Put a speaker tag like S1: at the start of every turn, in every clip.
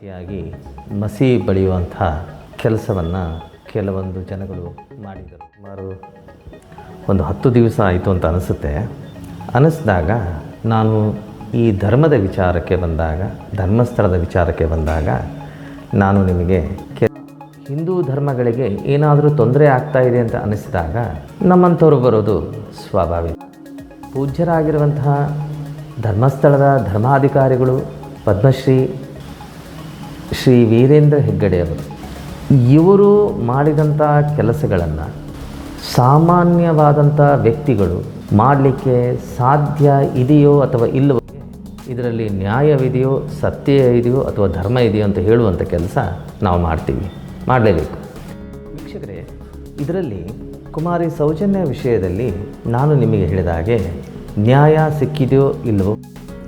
S1: ರೀತಿಯಾಗಿ ಮಸಿ ಬಳಿಯುವಂಥ ಕೆಲಸವನ್ನು ಕೆಲವೊಂದು ಜನಗಳು ಮಾಡಿದರು. ಸುಮಾರು ಒಂದು ಹತ್ತು ದಿವಸ ಆಯಿತು ಅಂತ ಅನಿಸುತ್ತೆ. ಅನ್ನಿಸಿದಾಗ ನಾನು ಈ ಧರ್ಮದ ವಿಚಾರಕ್ಕೆ ಬಂದಾಗ, ಧರ್ಮಸ್ಥಳದ ವಿಚಾರಕ್ಕೆ ಬಂದಾಗ ನಾನು ನಿಮಗೆ ಕೆ ಹಿಂದೂ ಧರ್ಮಗಳಿಗೆ ಏನಾದರೂ ತೊಂದರೆ ಆಗ್ತಾ ಇದೆ ಅಂತ ಅನಿಸಿದಾಗ ನಮ್ಮಂಥವ್ರು ಬರೋದು ಸ್ವಾಭಾವಿಕ. ಪೂಜ್ಯರಾಗಿರುವಂತಹ ಧರ್ಮಸ್ಥಳದ ಧರ್ಮಾಧಿಕಾರಿಗಳು, ಪದ್ಮಶ್ರೀ ಶ್ರೀ ವೀರೇಂದ್ರ ಹೆಗ್ಗಡೆಯವರು ಇವರು ಮಾಡಿದಂಥ ಕೆಲಸಗಳನ್ನು ಸಾಮಾನ್ಯವಾದಂಥ ವ್ಯಕ್ತಿಗಳು ಮಾಡಲಿಕ್ಕೆ ಸಾಧ್ಯ ಇದೆಯೋ ಅಥವಾ ಇಲ್ಲವೋ, ಇದರಲ್ಲಿ ನ್ಯಾಯವಿದೆಯೋ, ಸತ್ಯ ಇದೆಯೋ ಅಥವಾ ಧರ್ಮ ಇದೆಯೋ ಅಂತ ಹೇಳುವಂಥ ಕೆಲಸ ನಾವು ಮಾಡ್ತೀವಿ, ಮಾಡಲೇಬೇಕು. ವೀಕ್ಷಕರೇ, ಇದರಲ್ಲಿ ಕುಮಾರಿ ಸೌಜನ್ಯ ವಿಷಯದಲ್ಲಿ ನಾನು ನಿಮಗೆ ಹೇಳಿದ ಹಾಗೆ ನ್ಯಾಯ ಸಿಕ್ಕಿದೆಯೋ ಇಲ್ಲವೋ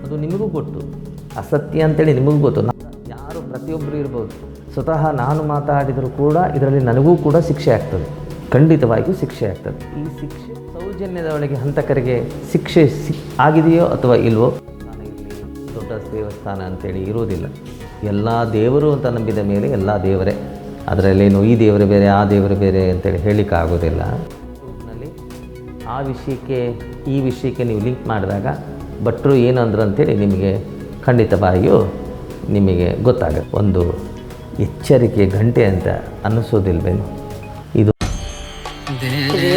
S1: ಅದು ನಿಮಗೂ ಗೊತ್ತು, ಅಸತ್ಯ ಅಂತೇಳಿ ನಿಮಗೂ ಗೊತ್ತು. ಪ್ರತಿಯೊಬ್ಬರು ಇರ್ಬೋದು. ಸ್ವತಃ ನಾನು ಮಾತಾಡಿದರೂ ಕೂಡ ಇದರಲ್ಲಿ ನನಗೂ ಕೂಡ ಶಿಕ್ಷೆ ಆಗ್ತದೆ. ಖಂಡಿತವಾಗಿಯೂ ಶಿಕ್ಷೆ ಆಗ್ತದೆ. ಈ ಶಿಕ್ಷೆ ಸೌಜನ್ಯದ ಒಳಗೆ ಹಂತಕರಿಗೆ ಶಿಕ್ಷೆ ಸಿಕ್ ಆಗಿದೆಯೋ ಅಥವಾ ಇಲ್ವೋ ದೊಡ್ಡ ದೇವಸ್ಥಾನ ಅಂತೇಳಿ ಇರೋದಿಲ್ಲ ಎಲ್ಲ ದೇವರು ಅಂತ ನಂಬಿದ ಮೇಲೆ ಎಲ್ಲ ದೇವರೇ. ಅದರಲ್ಲೇನು ಈ ದೇವರು ಬೇರೆ, ಆ ದೇವರು ಬೇರೆ ಅಂತೇಳಿ ಹೇಳಲಿಕ್ಕೆ ಆಗೋದಿಲ್ಲ. ಯೂಟ್ಯೂಬ್ನಲ್ಲಿ ಆ ವಿಷಯಕ್ಕೆ, ಈ ವಿಷಯಕ್ಕೆ ನೀವು ಲಿಂಕ್ ಮಾಡಿದಾಗ ಭಟ್ರು ಏನಂದ್ರು ಅಂತೇಳಿ ನಿಮಗೆ ಖಂಡಿತವಾಗಿಯೂ ನಿಮಗೆ ಗೊತ್ತಾಗುತ್ತೆ. ಒಂದು ಎಚ್ಚರಿಕೆ ಗಂಟೆ ಅಂತ ಅನ್ನಿಸೋದಿಲ್ವೇನು? ಇದು ಹರಿ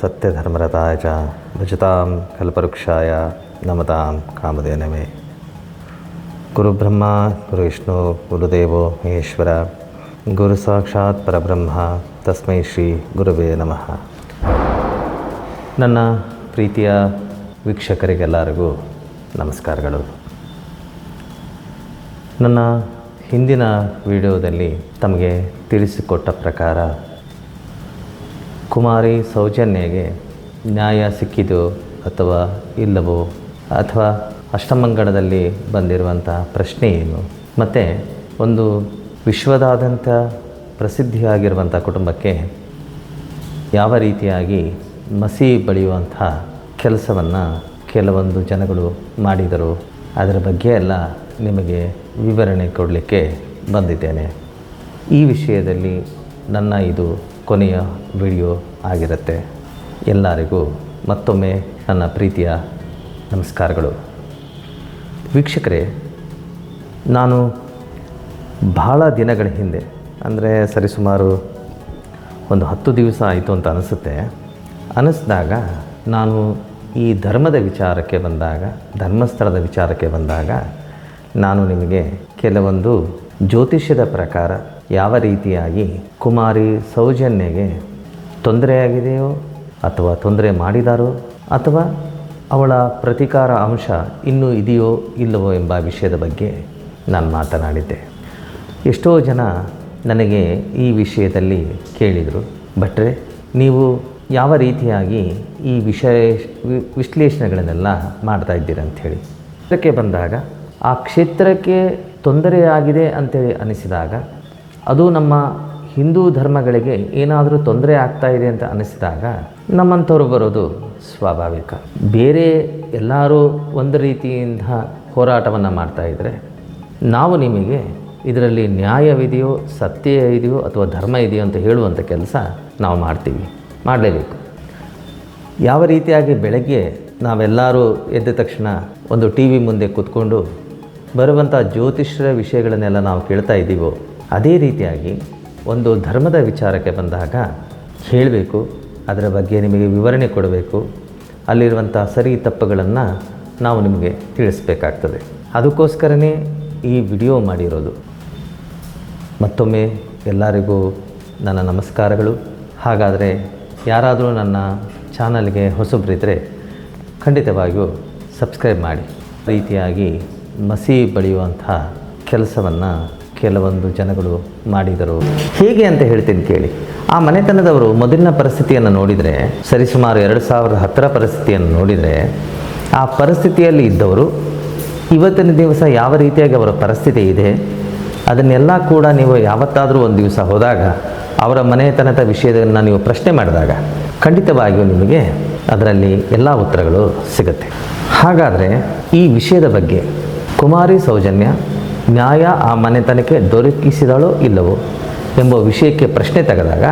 S1: ಸತ್ಯಧರ್ಮರತಾಯ ಚ ಭಜತಾಂ ಕಲ್ಪವೃಕ್ಷಾಯ ನಮತಾಂ ಕಾಮಧೇನವೇ ಗುರುಬ್ರಹ್ಮ ಗುರು ವಿಷ್ಣು ಗುರುದೇವೋ ಮಹೇಶ್ವರ ಗುರು ಸಾಕ್ಷಾತ್ ಪರಬ್ರಹ್ಮ ತಸ್ಮೈ ಶ್ರೀ ಗುರುವೇ ನಮಃ ನನ್ನ ಪ್ರೀತಿಯ ವೀಕ್ಷಕರಿಗೆಲ್ಲರಿಗೂ ನಮಸ್ಕಾರಗಳು. ನನ್ನ ಹಿಂದಿನ ವಿಡಿಯೋದಲ್ಲಿ ತಮಗೆ ತಿಳಿಸಿಕೊಟ್ಟ ಪ್ರಕಾರ ಕುಮಾರಿ ಸೌಜನ್ಯಗೆ ನ್ಯಾಯ ಸಿಕ್ಕಿದು ಅಥವಾ ಇಲ್ಲವೋ ಅಥವಾ ಅಷ್ಟಮಂಗಣದಲ್ಲಿ ಬಂದಿರುವಂಥ ಪ್ರಶ್ನೆ ಏನು? ಮತ್ತು ಒಂದು ವಿಶ್ವದಾದ್ಯಂತ ಪ್ರಸಿದ್ಧಿಯಾಗಿರುವಂಥ ಕುಟುಂಬಕ್ಕೆ ಯಾವ ರೀತಿಯಾಗಿ ಮಸಿ ಬಳಿಯುವಂಥ ಕೆಲಸವನ್ನು ಕೆಲವೊಂದು ಜನಗಳು ಮಾಡಿದರು? ಅದರ ಬಗ್ಗೆ ಎಲ್ಲ ನಿಮಗೆ ವಿವರಣೆ ಕೊಡಲಿಕ್ಕೆ ಬಂದಿದ್ದೇನೆ. ಈ ವಿಷಯದಲ್ಲಿ ನನ್ನ ಇದು ಕೊನೆಯ ವಿಡಿಯೋ. ಆಗಿರುತ್ತೆ. ಎಲ್ಲರಿಗೂ ಮತ್ತೊಮ್ಮೆ ನನ್ನ ಪ್ರೀತಿಯ ನಮಸ್ಕಾರಗಳು. ವೀಕ್ಷಕರೇ, ನಾನು ಬಹಳ ದಿನಗಳ ಹಿಂದೆ, ಅಂದರೆ ಸರಿಸುಮಾರು ಒಂದು ಹತ್ತು ದಿವಸ ಆಯಿತು ಅಂತ ಅನಿಸುತ್ತೆ. ಅನಿಸಿದಾಗ ನಾನು ಈ ಧರ್ಮದ ವಿಚಾರಕ್ಕೆ ಬಂದಾಗ, ಧರ್ಮಸ್ಥಳದ ವಿಚಾರಕ್ಕೆ ಬಂದಾಗ, ನಾನು ನಿಮಗೆ ಕೆಲವೊಂದು ಜ್ಯೋತಿಷ್ಯದ ಪ್ರಕಾರ ಯಾವ ರೀತಿಯಾಗಿ ಕುಮಾರಿ ಸೌಜನ್ಯಗೆ ತೊಂದರೆಯಾಗಿದೆಯೋ ಅಥವಾ ತೊಂದರೆ ಮಾಡಿದಾರೋ ಅಥವಾ ಅವಳ ಪ್ರತಿಕಾರ ಅಂಶ ಇನ್ನೂ ಇದೆಯೋ ಇಲ್ಲವೋ ಎಂಬ ವಿಷಯದ ಬಗ್ಗೆ ನಾನು ಮಾತನಾಡಿದ್ದೆ. ಎಷ್ಟೋ ಜನ ನನಗೆ ಈ ವಿಷಯದಲ್ಲಿ ಕೇಳಿದರು, ಭಟ್ರೆ, ನೀವು ಯಾವ ರೀತಿಯಾಗಿ ಈ ವಿಷಯ ವಿಶ್ಲೇಷಣೆಗಳನ್ನೆಲ್ಲ ಮಾಡ್ತಾ ಇದ್ದೀರ ಅಂಥೇಳಿ. ಕ್ಷೇತ್ರಕ್ಕೆ ಬಂದಾಗ, ಆ ಕ್ಷೇತ್ರಕ್ಕೆ ತೊಂದರೆಯಾಗಿದೆ ಅಂತೇಳಿ ಅನಿಸಿದಾಗ, ಅದು ನಮ್ಮ ಹಿಂದೂ ಧರ್ಮಗಳಿಗೆ ಏನಾದರೂ ತೊಂದರೆ ಆಗ್ತಾ ಇದೆ ಅಂತ ಅನಿಸಿದಾಗ ನಮ್ಮಂಥವ್ರು ಬರೋದು ಸ್ವಾಭಾವಿಕ. ಬೇರೆ ಎಲ್ಲರೂ ಒಂದು ರೀತಿಯಿಂದ ಹೋರಾಟವನ್ನು ಮಾಡ್ತಾ ಇದ್ದರೆ ನಾವು ನಿಮಗೆ ಇದರಲ್ಲಿ ನ್ಯಾಯವಿದೆಯೋ, ಸತ್ಯ ಇದೆಯೋ ಅಥವಾ ಧರ್ಮ ಇದೆಯೋ ಅಂತ ಹೇಳುವಂಥ ಕೆಲಸ ನಾವು ಮಾಡ್ತೀವಿ. ಮಾಡಲೇಬೇಕು. ಯಾವ ರೀತಿಯಾಗಿ ಬೆಳಗ್ಗೆ ನಾವೆಲ್ಲರೂ ಎದ್ದ ತಕ್ಷಣ ಒಂದು ಟಿ ವಿ ಮುಂದೆ ಕೂತ್ಕೊಂಡು ಬರುವಂಥ ಜ್ಯೋತಿಷ್ಯರ ವಿಷಯಗಳನ್ನೆಲ್ಲ ನಾವು ಕೇಳ್ತಾ ಇದ್ದೀವೋ, ಅದೇ ರೀತಿಯಾಗಿ ಒಂದು ಧರ್ಮದ ವಿಚಾರಕ್ಕೆ ಬಂದಾಗ ಹೇಳಬೇಕು, ಅದರ ಬಗ್ಗೆ ನಿಮಗೆ ವಿವರಣೆ ಕೊಡಬೇಕು. ಅಲ್ಲಿರುವಂಥ ಸರಿ ತಪ್ಪುಗಳನ್ನು ನಾವು ನಿಮಗೆ ತಿಳಿಸ್ಬೇಕಾಗ್ತದೆ. ಅದಕ್ಕೋಸ್ಕರನೇ ಈ ವಿಡಿಯೋ ಮಾಡಿರೋದು. ಮತ್ತೊಮ್ಮೆ ಎಲ್ಲರಿಗೂ ನನ್ನ ನಮಸ್ಕಾರಗಳು. ಹಾಗಾದರೆ ಯಾರಾದರೂ ನನ್ನ ಚಾನಲ್ಗೆ ಹೊಸಬ್ರಿದ್ದರೆ ಖಂಡಿತವಾಗಿಯೂ ಸಬ್ಸ್ಕ್ರೈಬ್ ಮಾಡಿ. ರೀತಿಯಾಗಿ ಮಸಿ ಬಳಿಯುವಂಥ ಕೆಲಸವನ್ನು ಕೆಲವೊಂದು ಜನಗಳು ಮಾಡಿದರು. ಹೇಗೆ ಅಂತ ಹೇಳ್ತೀನಿ ಕೇಳಿ. ಆ ಮನೆತನದವರು ಮೊದಲಿನ ಪರಿಸ್ಥಿತಿಯನ್ನು ನೋಡಿದರೆ, ಸರಿಸುಮಾರು ಎರಡು ಸಾವಿರದ ಹತ್ತರ ಪರಿಸ್ಥಿತಿಯನ್ನು ನೋಡಿದರೆ, ಆ ಪರಿಸ್ಥಿತಿಯಲ್ಲಿ ಇದ್ದವರು ಇವತ್ತಿನ ದಿವಸ ಯಾವ ರೀತಿಯಾಗಿ ಅವರ ಪರಿಸ್ಥಿತಿ ಇದೆ, ಅದನ್ನೆಲ್ಲ ಕೂಡ ನೀವು ಯಾವತ್ತಾದರೂ ಒಂದು ದಿವಸ ಹೋದಾಗ ಅವರ ಮನೆತನದ ವಿಷಯವನ್ನು ನೀವು ಪ್ರಶ್ನೆ ಮಾಡಿದಾಗ ಖಂಡಿತವಾಗಿಯೂ ನಿಮಗೆ ಅದರಲ್ಲಿ ಎಲ್ಲ ಉತ್ತರಗಳು ಸಿಗುತ್ತೆ. ಹಾಗಾದರೆ ಈ ವಿಷಯದ ಬಗ್ಗೆ ಕುಮಾರಿ ಸೌಜನ್ಯ ನ್ಯಾಯ ಆ ಮನೆತನಕ್ಕೆ ದೊರಕಿಸಿದಳೋ ಇಲ್ಲವೋ ಎಂಬ ವಿಷಯಕ್ಕೆ ಪ್ರಶ್ನೆ ತೆಗೆದಾಗ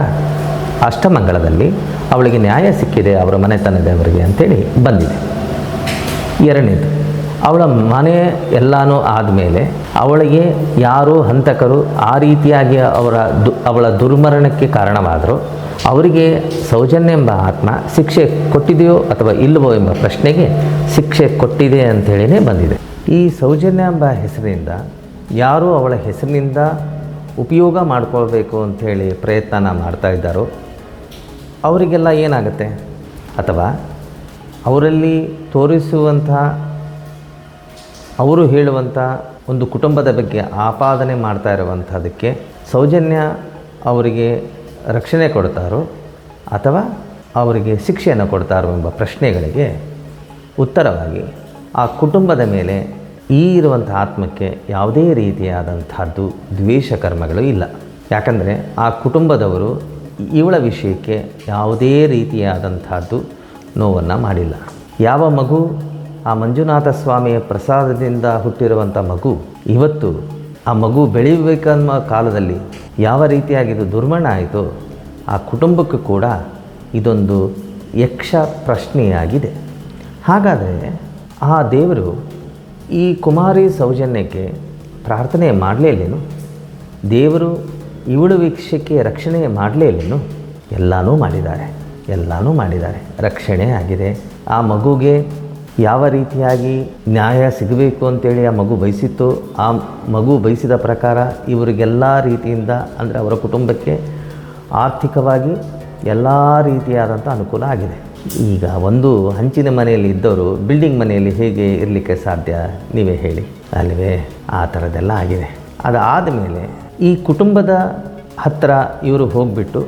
S1: ಅಷ್ಟಮಂಗಳದಲ್ಲಿ ಅವಳಿಗೆ ನ್ಯಾಯ ಸಿಕ್ಕಿದೆ ಅವರ ಮನೆತನದವರಿಗೆ ಅಂತೇಳಿ ಬಂದಿದೆ. ಎರಡನೇದು, ಅವಳ ಮನೆ ಎಲ್ಲನೂ ಆದಮೇಲೆ ಅವಳಿಗೆ ಯಾರು ಹಂತಕರು ಆ ರೀತಿಯಾಗಿ ಅವರ ದು, ಅವಳ ದುರ್ಮರಣಕ್ಕೆ ಕಾರಣವಾದರೂ ಅವರಿಗೆ ಸೌಜನ್ಯ ಎಂಬ ಆತ್ಮ ಶಿಕ್ಷೆ ಕೊಟ್ಟಿದೆಯೋ ಅಥವಾ ಇಲ್ಲವೋ ಎಂಬ ಪ್ರಶ್ನೆಗೆ ಶಿಕ್ಷೆ ಕೊಟ್ಟಿದೆ ಅಂಥೇಳಿನೇ ಬಂದಿದೆ. ಈ ಸೌಜನ್ಯ ಎಂಬ ಹೆಸರಿನಿಂದ ಯಾರು ಅವಳ ಹೆಸರಿನಿಂದ ಉಪಯೋಗ ಮಾಡ್ಕೊಳ್ಬೇಕು ಅಂಥೇಳಿ ಪ್ರಯತ್ನ ಮಾಡ್ತಾ ಇದ್ದಾರೋ, ಅವರಿಗೆಲ್ಲ ಏನಾಗುತ್ತೆ? ಅಥವಾ ಅವರಲ್ಲಿ ತೋರಿಸುವಂಥ, ಅವರು ಹೇಳುವಂಥ ಒಂದು ಕುಟುಂಬದ ಬಗ್ಗೆ ಆಪಾದನೆ ಮಾಡ್ತಾ ಇರುವಂಥದ್ದಕ್ಕೆ ಸೌಜನ್ಯ ಅವರಿಗೆ ರಕ್ಷಣೆ ಕೊಡ್ತಾರೋ, ಅಥವಾ ಅವರಿಗೆ ಶಿಕ್ಷೆಯನ್ನು ಕೊಡ್ತಾರೋ ಎಂಬ ಪ್ರಶ್ನೆಗಳಿಗೆ ಉತ್ತರವಾಗಿ ಆ ಕುಟುಂಬದ ಮೇಲೆ ಈ ಇರುವಂಥ ಆತ್ಮಕ್ಕೆ ಯಾವುದೇ ರೀತಿಯಾದಂಥದ್ದು ದ್ವೇಷ ಕರ್ಮಗಳು ಇಲ್ಲ. ಯಾಕಂದರೆ ಆ ಕುಟುಂಬದವರು ಇವಳ ವಿಷಯಕ್ಕೆ ಯಾವುದೇ ರೀತಿಯಾದಂಥದ್ದು ನೋವನ್ನು ಮಾಡಿಲ್ಲ. ಯಾವ ಮಗು ಆ ಮಂಜುನಾಥ ಸ್ವಾಮಿಯ ಪ್ರಸಾದದಿಂದ ಹುಟ್ಟಿರುವಂಥ ಮಗು, ಇವತ್ತು ಆ ಮಗು ಬೆಳೆಯಬೇಕನ್ನುವ ಕಾಲದಲ್ಲಿ ಯಾವ ರೀತಿಯಾಗಿ ಇದು ದುರ್ಮಣ ಆಯಿತೋ, ಆ ಕುಟುಂಬಕ್ಕೂ ಕೂಡ ಇದೊಂದು ಯಕ್ಷ ಪ್ರಶ್ನೆಯಾಗಿದೆ. ಹಾಗಾದರೆ ಆ ದೇವರು ಈ ಕುಮಾರಿ ಸೌಜನ್ಯಕ್ಕೆ ಪ್ರಾರ್ಥನೆ ಮಾಡಲೇಲೇನು ದೇವರು ಇವಳು ವೀಕ್ಷಕ್ಕೆ ರಕ್ಷಣೆ ಮಾಡಲೇಲೇನು ಎಲ್ಲನೂ ಮಾಡಿದ್ದಾರೆ ಎಲ್ಲನೂ ಮಾಡಿದ್ದಾರೆ. ರಕ್ಷಣೆ ಆಗಿದೆ. ಆ ಮಗುಗೆ ಯಾವ ರೀತಿಯಾಗಿ ನ್ಯಾಯ ಸಿಗಬೇಕು ಅಂತೇಳಿ ಆ ಮಗು ಬಯಸಿತ್ತು? ಆ ಮಗು ಬಯಸಿದ ಪ್ರಕಾರ ಇವರಿಗೆಲ್ಲ ರೀತಿಯಿಂದ ಅಂದರೆ ಅವರ ಕುಟುಂಬಕ್ಕೆ ಆರ್ಥಿಕವಾಗಿ ಎಲ್ಲ ರೀತಿಯಾದಂಥ ಅನುಕೂಲ ಆಗಿದೆ. ಈಗ ಒಂದು ಹಂಚಿನ ಮನೆಯಲ್ಲಿ ಇದ್ದವರು ಬಿಲ್ಡಿಂಗ್ ಮನೆಯಲ್ಲಿ ಹೇಗೆ ಇರಲಿಕ್ಕೆ ಸಾಧ್ಯ ನೀವೇ ಹೇಳಿ. ಅಲ್ವೇ? ಆ ಥರದ್ದೆಲ್ಲ ಆಗಿದೆ. ಅದಾದ ಮೇಲೆ ಈ ಕುಟುಂಬದ ಹತ್ತಿರ ಇವರು ಹೋಗಿಬಿಟ್ಟು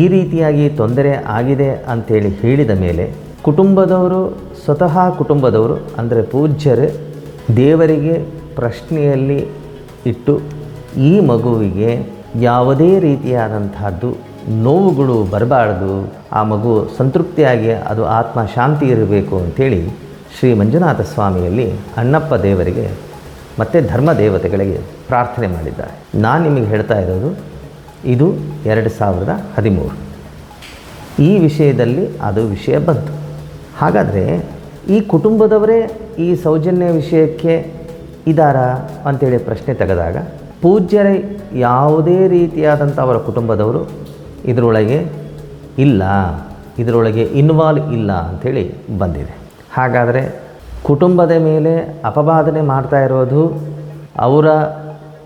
S1: ಈ ರೀತಿಯಾಗಿ ತೊಂದರೆ ಆಗಿದೆ ಅಂಥೇಳಿ ಹೇಳಿದ ಮೇಲೆ ಕುಟುಂಬದವರು, ಸ್ವತಃ ಕುಟುಂಬದವರು, ಅಂದರೆ ಪೂಜ್ಯರು ದೇವರಿಗೆ ಪ್ರಶ್ನೆಯಲ್ಲಿ ಇಟ್ಟು ಈ ಮಗುವಿಗೆ ಯಾವುದೇ ರೀತಿಯಾದಂತಹದ್ದು ನೋವುಗಳು ಬರಬಾರ್ದು, ಆ ಮಗು ಸಂತೃಪ್ತಿಯಾಗಿ ಅದು ಆತ್ಮ ಶಾಂತಿ ಇರಬೇಕು ಅಂಥೇಳಿ ಶ್ರೀ ಮಂಜುನಾಥ ಸ್ವಾಮಿಯಲ್ಲಿ ಅಣ್ಣಪ್ಪ ದೇವರಿಗೆ ಮತ್ತು ಧರ್ಮ ದೇವತೆಗಳಿಗೆ ಪ್ರಾರ್ಥನೆ ಮಾಡಿದ್ದಾರೆ. ನಾನು ನಿಮಗೆ ಹೇಳ್ತಾ ಇರೋದು, ಇದು ಎರಡು ಸಾವಿರದ ಹದಿಮೂರು. ಈ ವಿಷಯದಲ್ಲಿ ಅದು ವಿಷಯ ಬಂತು. ಹಾಗಾದರೆ ಈ ಕುಟುಂಬದವರೇ ಈ ಸೌಜನ್ಯ ವಿಷಯಕ್ಕೆ ಇದ್ದಾರಾ ಅಂತೇಳಿ ಪ್ರಶ್ನೆ ತೆಗೆದಾಗ, ಪೂಜ್ಯರೇ ಯಾವುದೇ ರೀತಿಯಾದಂಥ ಅವರ ಕುಟುಂಬದವರು ಇದರೊಳಗೆ ಇಲ್ಲ, ಇದರೊಳಗೆ ಇನ್ವಾಲ್ವ್ ಇಲ್ಲ ಅಂಥೇಳಿ ಬಂದಿದೆ. ಹಾಗಾದರೆ ಕುಟುಂಬದ ಮೇಲೆ ಅಪವಾದನೆ ಮಾಡ್ತಾ ಇರೋದು ಅವರ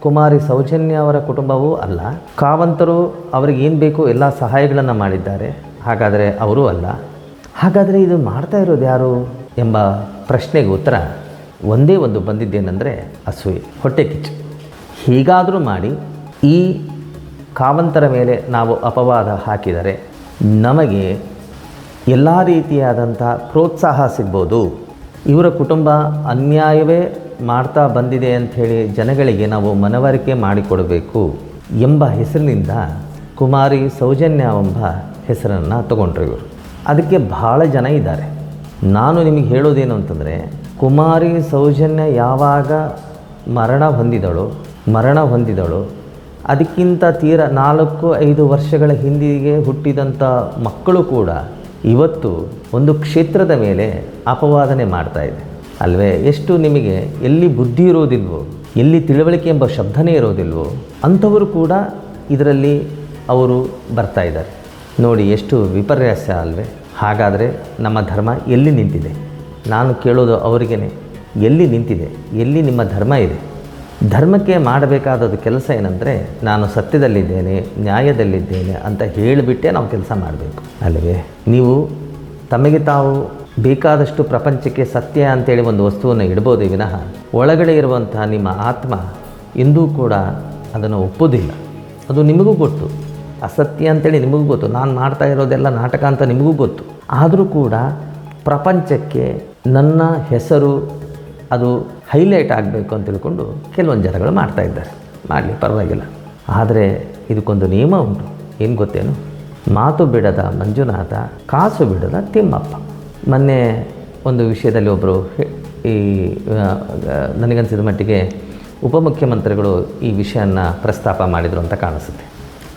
S1: ಕುಮಾರಿ ಸೌಜನ್ಯ ಅವರ ಕುಟುಂಬವೂ ಅಲ್ಲ. ಕಾವಂತರು ಅವ್ರಿಗೆ ಏನು ಬೇಕೋ ಎಲ್ಲ ಸಹಾಯಗಳನ್ನು ಮಾಡಿದ್ದಾರೆ. ಹಾಗಾದರೆ ಅವರೂ ಅಲ್ಲ. ಹಾಗಾದರೆ ಇದು ಮಾಡ್ತಾ ಇರೋದು ಯಾರು ಎಂಬ ಪ್ರಶ್ನೆಗೆ ಉತ್ತರ ಒಂದೇ ಒಂದು ಬಂದಿದ್ದೇನೆಂದರೆ ಅಸೂಯೆ, ಹೊಟ್ಟೆ ಕಿಚ್ಚು. ಹೀಗಾದರೂ ಮಾಡಿ ಈ ಕಾವಂತರ ಮೇಲೆ ನಾವು ಅಪವಾದ ಹಾಕಿದರೆ ನಮಗೆ ಎಲ್ಲ ರೀತಿಯಾದಂಥ ಪ್ರೋತ್ಸಾಹ ಸಿಗ್ಬೋದು. ಇವರ ಕುಟುಂಬ ಅನ್ಯಾಯವೇ ಮಾಡ್ತಾ ಬಂದಿದೆ ಅಂಥೇಳಿ ಜನಗಳಿಗೆ ನಾವು ಮನವರಿಕೆ ಮಾಡಿಕೊಡಬೇಕು ಎಂಬ ಹೆಸರಿನಿಂದ ಕುಮಾರಿ ಸೌಜನ್ಯ ಎಂಬ ಹೆಸರನ್ನು ತಗೊಂಡ್ರು ಇವರು. ಅದಕ್ಕೆ ಭಾಳ ಜನ ಇದ್ದಾರೆ. ನಾನು ನಿಮಗೆ ಹೇಳೋದೇನು ಅಂತಂದರೆ, ಕುಮಾರಿ ಸೌಜನ್ಯ ಯಾವಾಗ ಮರಣ ಹೊಂದಿದಳು ಮರಣ ಹೊಂದಿದಳು ಅದಕ್ಕಿಂತ ತೀರ ನಾಲ್ಕು, ಐದು ವರ್ಷಗಳ ಹಿಂದಿಗೆ ಹುಟ್ಟಿದಂಥ ಮಕ್ಕಳು ಕೂಡ ಇವತ್ತು ಒಂದು ಕ್ಷೇತ್ರದ ಮೇಲೆ ಅಪವಾದನೆ ಮಾಡ್ತಾ ಇದೆ. ಅಲ್ವೇ? ಎಷ್ಟು ನಿಮಗೆ ಎಲ್ಲಿ ಬುದ್ಧಿ ಇರೋದಿಲ್ವೋ, ಎಲ್ಲಿ ತಿಳುವಳಿಕೆ ಎಂಬ ಶಬ್ದನೇ ಇರೋದಿಲ್ವೋ, ಅಂಥವರು ಕೂಡ ಇದರಲ್ಲಿ ಅವರು ಬರ್ತಾ ಇದ್ದಾರೆ. ನೋಡಿ, ಎಷ್ಟು ವಿಪರ್ಯಾಸ ಅಲ್ವೇ? ಹಾಗಾದರೆ ನಮ್ಮ ಧರ್ಮ ಎಲ್ಲಿ ನಿಂತಿದೆ? ನಾನು ಕೇಳೋದು ಅವರಿಗೇ ಎಲ್ಲಿ ನಿಂತಿದೆ? ಎಲ್ಲಿ ನಿಮ್ಮ ಧರ್ಮ ಇದೆ? ಧರ್ಮಕ್ಕೆ ಮಾಡಬೇಕಾದದ್ದು ಕೆಲಸ ಏನಂದರೆ ನಾನು ಸತ್ಯದಲ್ಲಿದ್ದೇನೆ ನ್ಯಾಯದಲ್ಲಿದ್ದೇನೆ ಅಂತ ಹೇಳಿಬಿಟ್ಟೇ ನಾವು ಕೆಲಸ ಮಾಡಬೇಕು. ಅಲ್ಲವೇ? ನೀವು ತಮಗೆ ತಾವು ಬೇಕಾದಷ್ಟು ಪ್ರಪಂಚಕ್ಕೆ ಸತ್ಯ ಅಂತೇಳಿ ಒಂದು ವಸ್ತುವನ್ನು ಇಡ್ಬೋದು ವಿನಃ ಒಳಗಡೆ ಇರುವಂತಹ ನಿಮ್ಮ ಆತ್ಮ ಇಂದೂ ಕೂಡ ಅದನ್ನು ಒಪ್ಪೋದಿಲ್ಲ ಅದು ನಿಮಗೂ ಗೊತ್ತು. ಅಸತ್ಯ ಅಂತೇಳಿ ನಿಮಗೂ ಗೊತ್ತು. ನಾನು ಮಾಡ್ತಾ ಇರೋದೆಲ್ಲ ನಾಟಕ ಅಂತ ನಿಮಗೂ ಗೊತ್ತು. ಆದರೂ ಕೂಡ ಪ್ರಪಂಚಕ್ಕೆ ನನ್ನ ಹೆಸರು ಅದು ಹೈಲೈಟ್ ಆಗಬೇಕು ಅಂತ ತಿಳ್ಕೊಂಡು ಕೆಲವೊಂದು ಜನಗಳು ಮಾಡ್ತಾ ಇದ್ದಾರೆ. ಮಾಡಲಿ, ಪರವಾಗಿಲ್ಲ. ಆದರೆ ಇದಕ್ಕೊಂದು ನಿಯಮ ಉಂಟು. ಏನು ಗೊತ್ತೇನು? ಮಾತು ಬಿಡದ ಮಂಜುನಾಥ, ಕಾಸು ಬಿಡದ ತಿಮ್ಮಪ್ಪ. ಮೊನ್ನೆ ಒಂದು ವಿಷಯದಲ್ಲಿ ಒಬ್ಬರು ಈ ನನಗನ್ಸಿದ ಮಟ್ಟಿಗೆ ಉಪಮುಖ್ಯಮಂತ್ರಿಗಳು ಈ ವಿಷಯನ ಪ್ರಸ್ತಾಪ ಮಾಡಿದರು ಅಂತ ಕಾಣಿಸುತ್ತೆ.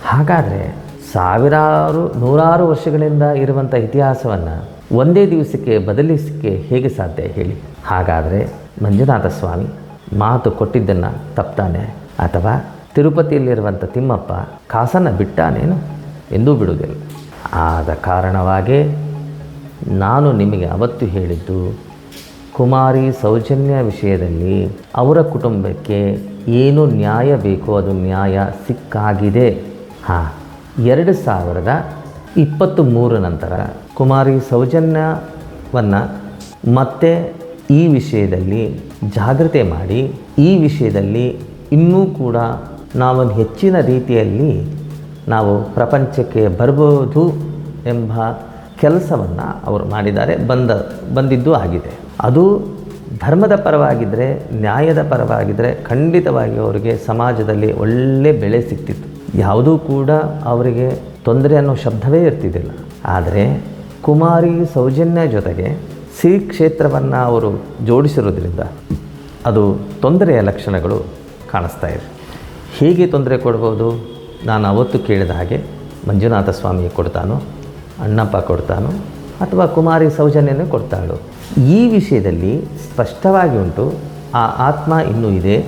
S1: ಹಾಗಾದರೆ ಸಾವಿರಾರು, ನೂರಾರು ವರ್ಷಗಳಿಂದ ಇರುವಂಥ ಇತಿಹಾಸವನ್ನು ಒಂದೇ ದಿವಸಕ್ಕೆ ಬದಲಿಸಕ್ಕೆ ಹೇಗೆ ಸಾಧ್ಯ ಹೇಳಿ? ಹಾಗಾದರೆ ಮಂಜುನಾಥ ಸ್ವಾಮಿ ಮಾತು ಕೊಟ್ಟಿದ್ದನ್ನು ತಪ್ತಾನೆ ಅಥವಾ ತಿರುಪತಿಯಲ್ಲಿರುವಂಥ ತಿಮ್ಮಪ್ಪ ಕಾಸನ್ನು ಬಿಟ್ಟಾನೇನು ಎಂದೂ ಬಿಡುವುದಿಲ್ಲ. ಆದ ಕಾರಣವಾಗಿ ನಾನು ನಿಮಗೆ ಅವತ್ತು ಹೇಳಿದ್ದು, ಕುಮಾರಿ ಸೌಜನ್ಯ ವಿಷಯದಲ್ಲಿ ಅವರ ಕುಟುಂಬಕ್ಕೆ ಏನು ನ್ಯಾಯ ಬೇಕೋ ಅದು ನ್ಯಾಯ ಸಿಕ್ಕಾಗಿದೆ. ಹಾಂ, ಎರಡು ಸಾವಿರದ ಇಪ್ಪತ್ತು ಮೂರು ನಂತರ ಕುಮಾರಿ ಸೌಜನ್ಯವನ್ನು ಮತ್ತೆ ಈ ವಿಷಯದಲ್ಲಿ ಜಾಗ್ರತೆ ಮಾಡಿ, ಈ ವಿಷಯದಲ್ಲಿ ಇನ್ನೂ ಕೂಡ ನಾವೊಂದು ಹೆಚ್ಚಿನ ರೀತಿಯಲ್ಲಿ ನಾವು ಪ್ರಪಂಚಕ್ಕೆ ಬರ್ಬೋದು ಎಂಬ ಕೆಲಸವನ್ನು ಅವರು ಮಾಡಿದ್ದಾರೆ, ಬಂದ, ಬಂದಿದ್ದು ಆಗಿದೆ. ಅದು ಧರ್ಮದ ಪರವಾಗಿದ್ದರೆ ನ್ಯಾಯದ ಪರವಾಗಿದ್ದರೆ ಖಂಡಿತವಾಗಿ ಅವರಿಗೆ ಸಮಾಜದಲ್ಲಿ ಒಳ್ಳೆ ಬೆಳೆ ಸಿಗ್ತಿತ್ತು ಯಾವುದೂ ಕೂಡ ಅವರಿಗೆ ತೊಂದರೆ ಅನ್ನೋ ಶಬ್ದವೇ ಇರ್ತಿದ್ದಿಲ್ಲ. ಆದರೆ ಕುಮಾರಿ ಸೌಜನ್ಯ ಜೊತೆಗೆ ಶ್ರೀ ಕ್ಷೇತ್ರವನ್ನು ಅವರು ಜೋಡಿಸಿರೋದ್ರಿಂದ ಅದು ತೊಂದರೆಯ ಲಕ್ಷಣಗಳು ಕಾಣಿಸ್ತಾ ಇವೆ. ಹೇಗೆ ತೊಂದರೆ ಕೊಡ್ಬೋದು? ನಾನು ಅವತ್ತು ಕೇಳಿದ ಹಾಗೆ ಮಂಜುನಾಥ ಸ್ವಾಮಿ ಕೊಡ್ತಾನೋ, ಅಣ್ಣಪ್ಪ ಕೊಡ್ತಾನೋ, ಅಥವಾ ಕುಮಾರಿ ಸೌಜನ್ಯನೇ ಕೊಡ್ತಾಳು ಈ ವಿಷಯದಲ್ಲಿ ಸ್ಪಷ್ಟವಾಗಿ ಉಂಟು, ಆ ಆತ್ಮ ಇನ್ನೂ ಇದೆ.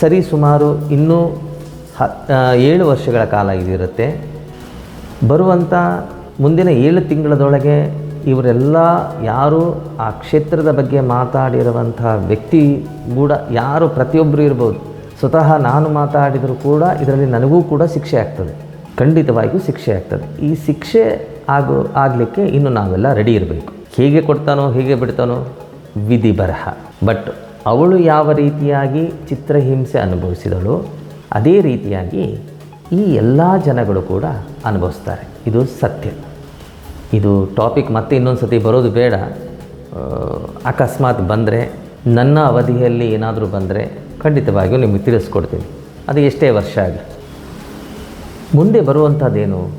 S1: ಸರಿ ಸುಮಾರು ಇನ್ನೂ ಹ ಏಳು ವರ್ಷಗಳ ಕಾಲ ಇದಿರುತ್ತೆ. ಬರುವಂಥ ಮುಂದಿನ ಏಳು ತಿಂಗಳದೊಳಗೆ ಇವರೆಲ್ಲ ಯಾರು ಆ ಕ್ಷೇತ್ರದ ಬಗ್ಗೆ ಮಾತಾಡಿರುವಂಥ ವ್ಯಕ್ತಿ ಕೂಡ ಯಾರು ಪ್ರತಿಯೊಬ್ಬರು ಇರ್ಬೋದು, ಸ್ವತಃ ನಾನು ಮಾತಾಡಿದರೂ ಕೂಡ ಇದರಲ್ಲಿ ನನಗೂ ಕೂಡ ಶಿಕ್ಷೆ ಆಗ್ತದೆ, ಖಂಡಿತವಾಗಿಯೂ ಶಿಕ್ಷೆ ಆಗ್ತದೆ. ಈ ಶಿಕ್ಷೆ ಆಗೋ, ಆಗಲಿಕ್ಕೆ ಇನ್ನು ನಾವೆಲ್ಲ ರೆಡಿ ಇರಬೇಕು. ಹೇಗೆ ಕೊಡ್ತಾನೋ, ಹೇಗೆ ಬಿಡ್ತಾನೋ ವಿಧಿ ಬರಹ. ಬಟ್ ಅವಳು ಯಾವ ರೀತಿಯಾಗಿ ಚಿತ್ರಹಿಂಸೆ ಅನುಭವಿಸಿದಳು, ಅದೇ ರೀತಿಯಾಗಿ ಈ ಎಲ್ಲ ಜನಗಳು ಕೂಡ ಅನುಭವಿಸ್ತಾರೆ. ಇದು ಸತ್ಯ. ಇದು ಟಾಪಿಕ್ ಮತ್ತೆ ಇನ್ನೊಂದು ಸತಿ ಬರೋದು ಬೇಡ. ಅಕಸ್ಮಾತ್ ಬಂದರೆ, ನನ್ನ ಅವಧಿಯಲ್ಲಿ ಏನಾದರೂ ಬಂದರೆ ಖಂಡಿತವಾಗಿಯೂ ನಿಮಗೆ ತಿಳಿಸ್ಕೊಡ್ತೀನಿ. ಅದು ಎಷ್ಟೇ ವರ್ಷ ಆಗಲಿ. ಮುಂದೆ ಬರುವಂಥದ್ದೇನು?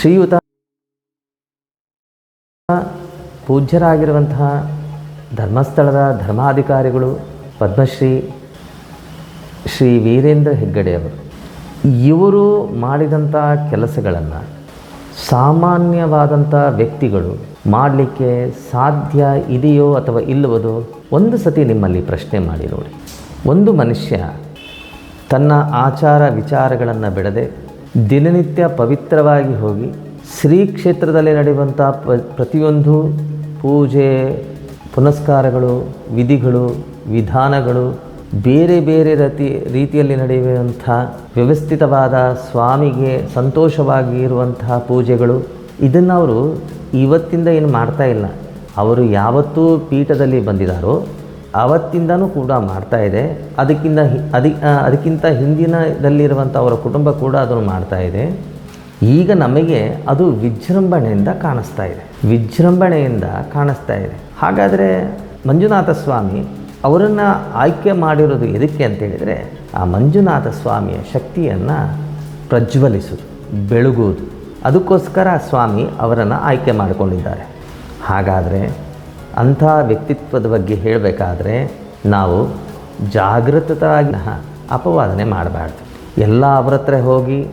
S1: ಶ್ರೀಯುತ ಪೂಜ್ಯರಾಗಿರುವಂತಹ ಧರ್ಮಸ್ಥಳದ ಧರ್ಮಾಧಿಕಾರಿಗಳು, ಪದ್ಮಶ್ರೀ, ಶ್ರೀ ವೀರೇಂದ್ರ ಹೆಗ್ಗಡೆಯವರು. ಇವರು ಮಾಡಿದಂಥ ಕೆಲಸಗಳನ್ನು ಸಾಮಾನ್ಯವಾದಂಥ ವ್ಯಕ್ತಿಗಳು ಮಾಡಲಿಕ್ಕೆ ಸಾಧ್ಯ ಇದೆಯೋ ಅಥವಾ ಇಲ್ಲವೋ ಒಂದು ಸತಿ ನಿಮ್ಮಲ್ಲಿ ಪ್ರಶ್ನೆ ಮಾಡಿ ನೋಡಿ. ಒಂದು ಮನುಷ್ಯ ತನ್ನ ಆಚಾರ ವಿಚಾರಗಳನ್ನು ಬಿಡದೆ ದಿನನಿತ್ಯ ಪವಿತ್ರವಾಗಿ ಹೋಗಿ ಶ್ರೀ ಕ್ಷೇತ್ರದಲ್ಲಿ ನಡೆಯುವಂಥ ಪ್ರತಿಯೊಂದು ಪೂಜೆ, ಪುನಸ್ಕಾರಗಳು, ವಿಧಿಗಳು, ವಿಧಾನಗಳು ಬೇರೆ ಬೇರೆ ರೀತಿ, ರೀತಿಯಲ್ಲಿ ನಡೆಯುವಂಥ ವ್ಯವಸ್ಥಿತವಾದ ಸ್ವಾಮಿಗೆ ಸಂತೋಷವಾಗಿ ಇರುವಂತಹ ಪೂಜೆಗಳು, ಇದನ್ನು ಅವರು ಇವತ್ತಿಂದ ಏನು ಮಾಡ್ತಾ ಇಲ್ಲ. ಅವರು ಯಾವತ್ತೂ ಪೀಠದಲ್ಲಿ ಬಂದಿದ್ದಾರೋ ಆವತ್ತಿಂದನೂ ಕೂಡ ಮಾಡ್ತಾ ಇದೆ. ಅದಕ್ಕಿಂತ ಅದಿ ಅದಕ್ಕಿಂತ ಹಿಂದಿನದಲ್ಲಿರುವಂಥ ಅವರ ಕುಟುಂಬ ಕೂಡ ಅದನ್ನು ಮಾಡ್ತಾ ಇದೆ. ಈಗ ನಮಗೆ ಅದು ವಿಜೃಂಭಣೆಯಿಂದ ಕಾಣಿಸ್ತಾ ಇದೆ. ವಿಜೃಂಭಣೆಯಿಂದ ಕಾಣಿಸ್ತಾ ಇದೆ. ಹಾಗಾದರೆ ಮಂಜುನಾಥ ಸ್ವಾಮಿ ಅವರನ್ನು ಆಯ್ಕೆ ಮಾಡಿರೋದು ಎದಕ್ಕೆ ಅಂತೇಳಿದರೆ ಆ ಮಂಜುನಾಥ ಸ್ವಾಮಿಯ ಶಕ್ತಿಯನ್ನು ಪ್ರಜ್ವಲಿಸೋದು, ಬೆಳಗುವುದು. ಅದಕ್ಕೋಸ್ಕರ ಸ್ವಾಮಿ ಅವರನ್ನು ಆಯ್ಕೆ ಮಾಡಿಕೊಂಡಿದ್ದಾರೆ. ಹಾಗಾದರೆ ಅಂಥ ವ್ಯಕ್ತಿತ್ವದ ಬಗ್ಗೆ ಹೇಳಬೇಕಾದ್ರೆ ನಾವು ಜಾಗೃತರಾಗಿ ಅಪವಾದನೆ ಮಾಡಬಾರ್ದು. ಎಲ್ಲ ಅವರ ಹತ್ರ ಹೋಗಿ